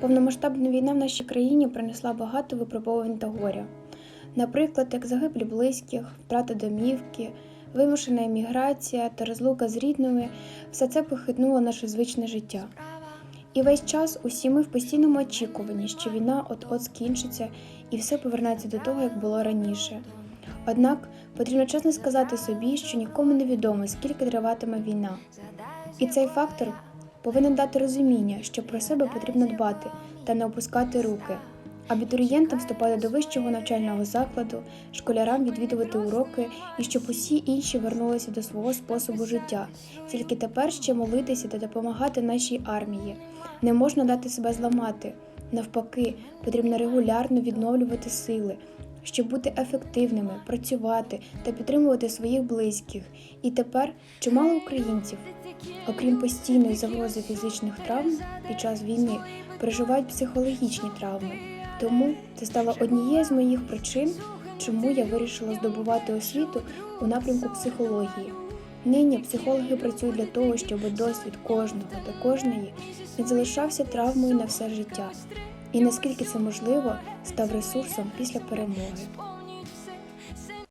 Повномасштабна війна в нашій країні принесла багато випробувань та горя. Наприклад, як загиблі близьких, втрата домівки, вимушена еміграція та розлука з рідними, все це похитнуло наше звичне життя. І весь час усі ми в постійному очікуванні, що війна от-от скінчиться і все повернеться до того, як було раніше. Однак потрібно чесно сказати собі, що нікому не відомо, скільки триватиме війна. І цей фактор повинен дати розуміння, що про себе потрібно дбати та не опускати руки. Абітурієнтам вступати до вищого навчального закладу, школярам відвідувати уроки і щоб усі інші вернулися до свого способу життя. Тільки тепер ще молитися та допомагати нашій армії. Не можна дати себе зламати. Навпаки, потрібно регулярно відновлювати сили, щоб бути ефективними, працювати та підтримувати своїх близьких. І тепер чимало українців, окрім постійної загрози фізичних травм під час війни, переживають психологічні травми. Тому це стало однією з моїх причин, чому я вирішила здобувати освіту у напрямку психології. Нині психологи працюють для того, щоб досвід кожного та кожної не залишався травмою на все життя, і наскільки це можливо, став ресурсом після перемоги.